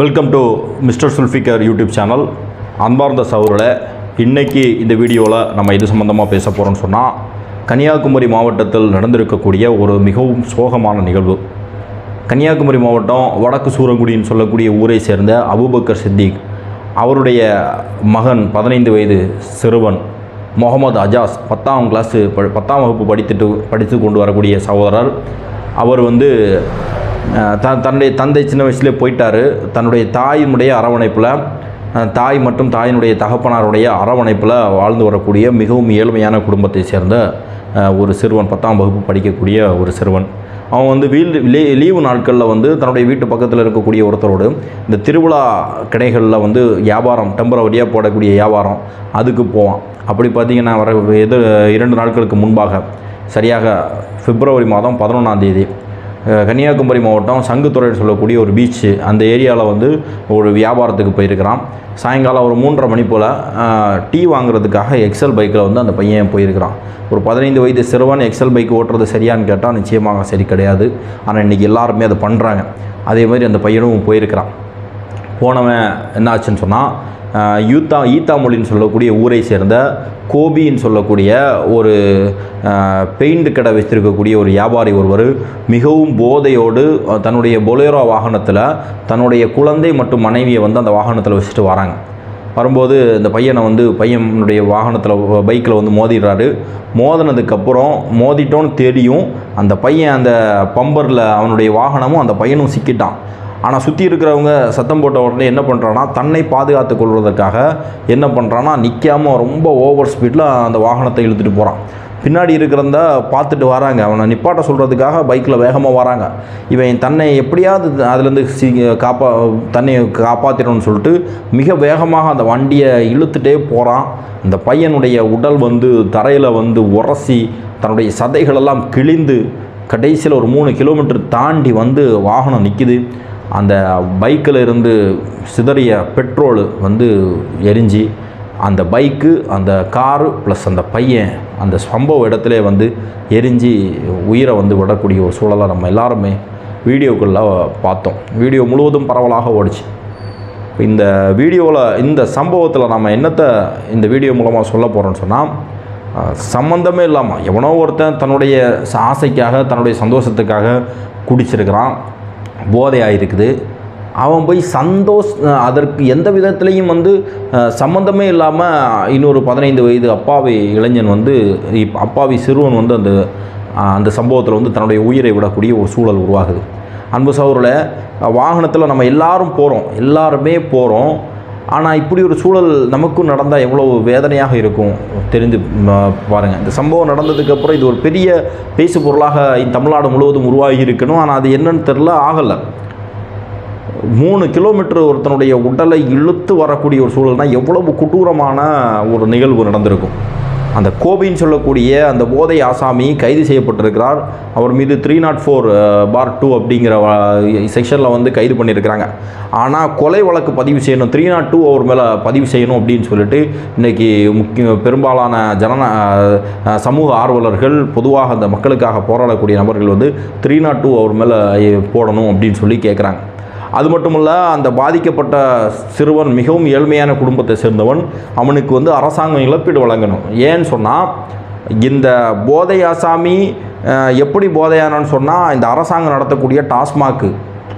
Welcome to mister Zulfikar YouTube channel அன்பார்ந்த சகோதரர்களே இன்றைக்கி இந்த வீடியோவில் நம்ம இது சம்மந்தமாக பேச போகிறோம்னு சொன்னால் கன்னியாகுமரி மாவட்டத்தில் நடந்திருக்கக்கூடிய ஒரு மிகவும் சோகமான நிகழ்வு. கன்னியாகுமரி மாவட்டம் வடக்கு சூரங்குடின்னு சொல்லக்கூடிய ஊரை சேர்ந்த அபூபக்கர் சித்திக் அவருடைய மகன் பதினைந்து வயது சிறுவன் முகமது அஜாஸ் பத்தாம் கிளாஸு ப பத்தாம் வகுப்பு படித்துட்டு படித்து கொண்டு வரக்கூடிய சகோதரர். அவர் வந்து த தன்னுடைய தந்தை சின்ன வயசுலேயே போயிட்டார். தன்னுடைய தாயினுடைய அரவணைப்பில் தாய் மற்றும் தாயினுடைய தகப்பனாருடைய அரவணைப்பில் வாழ்ந்து வரக்கூடிய மிகவும் ஏழ்மையான குடும்பத்தை சேர்ந்த ஒரு சிறுவன் பத்தாம் வகுப்பு படிக்கக்கூடிய ஒரு சிறுவன். அவன் வந்து வீல் லீ லீவு நாட்களில் வந்து தன்னுடைய வீட்டு பக்கத்தில் இருக்கக்கூடிய ஒருத்தரோடு இந்த திருவிழா கடைகளில் வந்து வியாபாரம் டெம்பரவரியாக போடக்கூடிய வியாபாரம் அதுக்கு போவான். அப்படி பார்த்தீங்கன்னா வர எது இரண்டு நாட்களுக்கு முன்பாக சரியாக பிப்ரவரி மாதம் பதினொன்றாம் தேதி கன்னியாகுமரி மாவட்டம் சங்குத்துறைன்னு சொல்லக்கூடிய ஒரு பீச்சு அந்த ஏரியாவில் வந்து ஒரு வியாபாரத்துக்கு போயிருக்கிறான். சாயங்காலம் ஒரு மூன்றரை மணி போல் டீ வாங்குறதுக்காக எக்ஸல் பைக்கில் வந்து அந்த பையன் போயிருக்கிறான். ஒரு பதினைந்து வயது சிறுவன் எக்ஸல் பைக் ஓட்டுறது சரியான்னு கேட்டால் நிச்சயமாக சரி கிடையாது. ஆனால் இன்றைக்கி எல்லாருமே அதை பண்ணுறாங்க அதே மாதிரி அந்த பையனும் போயிருக்கிறான். போனவன் என்னாச்சுன்னு சொன்னால் யூத்தா ஈத்தாமொழின்னு சொல்லக்கூடிய ஊரை சேர்ந்த கோபின்னு சொல்லக்கூடிய ஒரு பெயிண்ட் கடை வச்சிருக்கக்கூடிய ஒரு வியாபாரி ஒருவர் மிகவும் போதையோடு தன்னுடைய பொலேரோ வாகனத்தில் தன்னுடைய குழந்தை மற்றும் மனைவியை வந்து அந்த வாகனத்தில் வச்சுட்டு வராங்க. வரும்போது இந்த பையனை வந்து பையனுடைய வாகனத்தில் பைக்கில் வந்து மோதிடுறாரு. மோதினதுக்கப்புறம் மோதிட்டோன்னு தெரியும் அந்த பையன் அந்த பம்பரில் அவனுடைய வாகனமும் அந்த பையனும் சிக்கிட்டான். ஆனால் சுற்றி இருக்கிறவங்க சத்தம் போட்ட உடனே என்ன பண்ணுறான்னா தன்னை பாதுகாத்து கொள்வதற்காக என்ன பண்ணுறான்னா நிற்காம ரொம்ப ஓவர் ஸ்பீடில் அந்த வாகனத்தை இழுத்துட்டு போகிறான் பின்னாடி இருக்கிறந்த பார்த்துட்டு வராங்க. அவனை நிப்பாட்ட சொல்கிறதுக்காக பைக்கில் வேகமாக வராங்க. இவன் தன்னை எப்படியாவது அதுலேருந்து சி காப்பா தன்னை காப்பாற்றிடணும்னு சொல்லிட்டு மிக வேகமாக அந்த வண்டியை இழுத்துட்டே போகிறான் அந்த பையனுடைய உடல் வந்து தரையில் வந்து உரசி தன்னுடைய சதைகளெல்லாம் கிழிந்து கடைசியில் ஒரு மூணு கிலோமீட்டர் தாண்டி வந்து வாகனம் நிற்கிது அந்த பைக்கில் இருந்து சிதறிய பெட்ரோல் வந்து எரிஞ்சு அந்த பைக்கு அந்த காரு ப்ளஸ் அந்த பையன் அந்த சம்பவ இடத்துல வந்து எரிஞ்சு உயிரை வந்து விடக்கூடிய ஒரு சூழலை நம்ம எல்லாருமே வீடியோக்குள்ளே பார்த்தோம். வீடியோ முழுவதும் பரவலாக ஓடிச்சு. இந்த வீடியோவில் இந்த சம்பவத்தில் நம்ம என்னத்தை இந்த வீடியோ மூலமாக சொல்ல போகிறோம்னு சொன்னால் சம்மந்தமே சம்பந்தமே இல்லாமல் எவனோ ஒருத்தன் தன்னுடைய ஆசைக்காக தன்னுடைய சந்தோஷத்துக்காக குடிச்சிருக்கிறான். போதையாக இருக்குது அவன் போய் சந்தோஷ் அதற்கு எந்த விதத்துலேயும் வந்து சம்மந்தமே இல்லாமல் இன்னொரு பதினைந்து வயது அப்பாவி இளைஞன் வந்து இப் அப்பாவி சிறுவன் வந்து அந்த அந்த சம்பவத்தில் வந்து தன்னுடைய உயிரை விடக்கூடிய ஒரு சூழல் உருவாகுது. அன்பு சௌரில் வாகனத்தில் நம்ம எல்லாரும் போகிறோம் எல்லாருமே போகிறோம் ஆனால் இப்படி ஒரு சூழல் நமக்கும் நடந்தால் எவ்வளோ வேதனையாக இருக்கும் தெரிந்து பாருங்கள் இந்த சம்பவம் நடந்ததுக்கப்புறம் இது ஒரு பெரிய பேசு பொருளாக தமிழ்நாடு முழுவதும் உருவாகி இருக்கணும். ஆனால் அது என்னன்னு தெரில ஆகலை. மூணு கிலோமீட்டர் ஒருத்தனுடைய உடலை இழுத்து வரக்கூடிய ஒரு சூழல்னால் எவ்வளவு கொடூரமான ஒரு நிகழ்வு நடந்திருக்கும். அந்த கோபின்னு சொல்லக்கூடிய அந்த போதை ஆசாமி கைது செய்யப்பட்டிருக்கிறார். அவர் மீது three nought four bar two அப்படிங்கிற uh, செக்ஷனில் வந்து கைது பண்ணியிருக்கிறாங்க. ஆனால் கொலை வழக்கு பதிவு செய்யணும். த்ரீ நாட் டூ அவர் மேலே பதிவு செய்யணும் அப்படின்னு சொல்லிட்டு இன்றைக்கி முக்கிய பெரும்பாலான ஜனநா uh, சமூக ஆர்வலர்கள் பொதுவாக அந்த மக்களுக்காக போராடக்கூடிய நபர்கள் வந்து த்ரீ நாட் டூ அவர் மேலே போடணும் அப்படின்னு சொல்லி கேட்குறாங்க அது மட்டுமல்ல அந்த பாதிக்கப்பட்ட சிறுவன் மிகவும் ஏழ்மையான குடும்பத்தை சேர்ந்தவன் அவனுக்கு வந்து அரசாங்கம் இழப்பீடு வழங்கணும். ஏன்னு சொன்னால் இந்த போதை ஆசாமி எப்படி போதையானான்னு சொன்னால் இந்த அரசாங்கம் நடத்தக்கூடிய டாஸ்மாக்கு.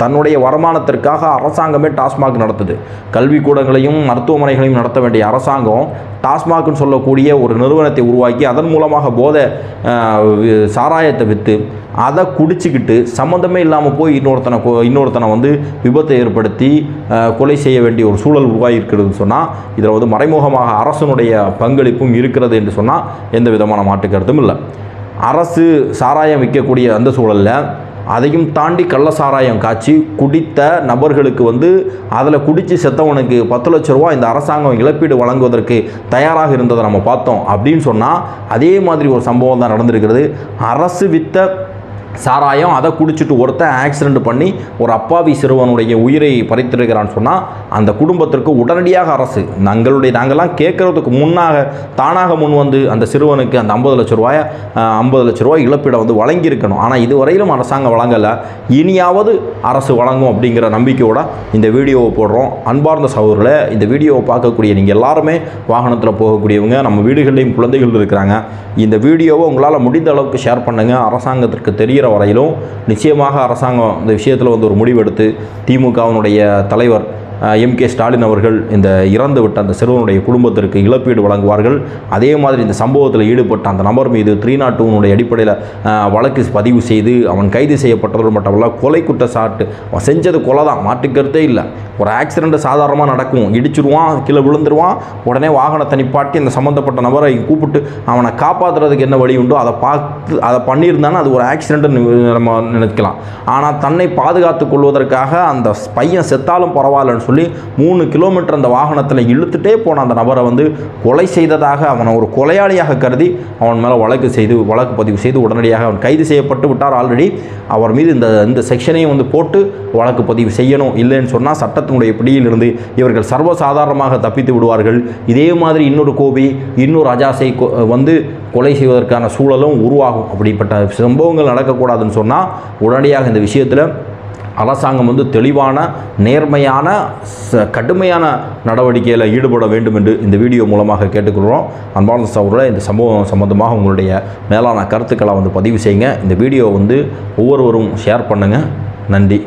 தன்னுடைய வருமானத்திற்காக அரசாங்கமே டாஸ்மாக் நடத்துது. கல்விக்கூடங்களையும் மருத்துவமனைகளையும் நடத்த வேண்டிய அரசாங்கம் டாஸ்மாக்னு சொல்லக்கூடிய ஒரு நிறுவனத்தை உருவாக்கி அதன் மூலமாக போதை சாராயத்தை விற்று அதை குடிச்சிக்கிட்டு சம்மந்தமே இல்லாமல் போய் இன்னொருத்தனை கொ- இன்னொருத்தனை வந்து விபத்தை ஏற்படுத்தி கொலை செய்ய வேண்டிய ஒரு சூழல் உருவாகியிருக்கிறதுன்னு சொன்னால் இதில் வந்து மறைமுகமாக அரசனுடைய பங்களிப்பும் இருக்கிறது என்று சொன்னால் எந்த விதமான மாட்டுக்கருத்தும் இல்லை. அரசு சாராயம் விற்கக்கூடிய அந்த சூழலில் அதையும் தாண்டி கள்ள சாராயம் காய்ச்சி குடித்த நபர்களுக்கு வந்து அதில் குடித்து செத்தவனுக்கு பத்து லட்ச ரூபா இந்த அரசாங்கம் இழப்பீடு வழங்குவதற்கு தயாராக இருந்ததை நம்ம பார்த்தோம் அப்படின்னு சொன்னால் அதே மாதிரி ஒரு சம்பவம் தான் நடந்திருக்கிறது. அரசு வித்த சாராயம் அதை குடிச்சிட்டு ஒருத்தன் ஆக்சிடெண்ட் பண்ணி ஒரு அப்பாவி சிறுவனுடைய உயிரை பறித்திருக்கிறான்னு சொன்னால் அந்த குடும்பத்திற்கு உடனடியாக அரசு நாங்களுடைய நாங்கள்லாம் கேட்குறதுக்கு முன்னாக தானாக முன் வந்து அந்த சிறுவனுக்கு அந்த ஐம்பது லட்ச ரூபாய ஐம்பது லட்ச ரூபாய் இழப்பீடை வந்து வழங்கியிருக்கணும். ஆனால் இதுவரையிலும் அரசாங்கம் வழங்கலை. இனியாவது அரசு வழங்கும் அப்படிங்கிற நம்பிக்கையோட இந்த வீடியோவை போடுறோம். அன்பார்ந்த சகோதரில் இந்த வீடியோவை பார்க்கக்கூடிய நீங்கள் எல்லாருமே வாகனத்தில் போகக்கூடியவங்க நம்ம வீடுகள்லேயும் குழந்தைகள் இருக்கிறாங்க. இந்த வீடியோவை உங்களால் முடிந்த அளவுக்கு ஷேர் பண்ணுங்கள் அரசாங்கத்திற்கு முடிகிற வரையிலும் நிச்சயமாக அரசாங்கம் இந்த விஷயத்தில் வந்து ஒரு முடிவெடுத்து திமுகவினுடைய தலைவர் எம் கே ஸ்டாலின் அவர்கள் இந்த இறந்து விட்ட அந்த சிறுவனுடைய குடும்பத்திற்கு இழப்பீடு வழங்குவார்கள். அதே மாதிரி இந்த சம்பவத்தில் ஈடுபட்ட அந்த நபர் மீது த்ரீ நாட் டூனுடைய அடிப்படையில் வழக்கு பதிவு செய்து அவன் கைது செய்யப்பட்டது மட்டுமல்ல கொலை குற்றச்சாட்டு அவன் செஞ்சது கொலை தான் மாற்றுக்கருத்தே இல்லை. ஒரு ஆக்சிடெண்ட் சாதாரணமாக நடக்கும் இடிச்சிருவான் கீழே விழுந்துருவான் உடனே வாகனத்தை நிப்பாட்டி அந்த சம்மந்தப்பட்ட நபரை கூப்பிட்டு அவனை காப்பாற்றுறதுக்கு என்ன வழி உண்டோ அதை பார்த்து அதை பண்ணியிருந்தானே அது ஒரு ஆக்சிடென்ட்னு நம்ம நினைக்கலாம். ஆனால் தன்னை பாதுகாத்துக் கொள்வதற்காக அந்த பையன் செத்தாலும் பரவாயில்லன்னு சொல்லி சொல்லி மூணு கிலோமீட்டர் அந்த வாகனத்தில் இழுத்துட்டே போன அந்த நபரை வந்து கொலை செய்ததாக அவனை ஒரு கொலையாளியாக கருதி அவன் மேலே வழக்கு செய்து வழக்கு பதிவு செய்து உடனடியாக அவன் கைது செய்யப்பட்டு விட்டார். ஆல்ரெடி அவர் மீது இந்த இந்த செக்ஷனையும் வந்து போட்டு வழக்கு பதிவு செய்யணும் இல்லைன்னு சொன்னால் சட்டத்தினுடைய பிடியிலிருந்து இவர்கள் சர்வசாதாரணமாக தப்பித்து விடுவார்கள். இதே மாதிரி இன்னொரு கோபி இன்னொரு அஜாசை கொ- வந்து கொலை செய்வதற்கான சூழலும் உருவாகும். அப்படிப்பட்ட சம்பவங்கள் நடக்கக்கூடாதுன்னு சொன்னால் உடனடியாக இந்த விஷயத்தில் அரசாங்கம் வந்து தெளிவான நேர்மையான கடுமையான நடவடிக்கையில் ஈடுபட வேண்டும் என்று இந்த வீடியோ மூலமாக கேட்டுக்கொள்கிறோம். அன்பான சகோதரர்களே இந்த சம்பவம் சம்பந்தமாக உங்களுடைய மேலான கருத்துக்களை வந்து பதிவு செய்யுங்க. இந்த வீடியோ வந்து ஒவ்வொருவரும் ஷேர் பண்ணுங்கள் நன்றி.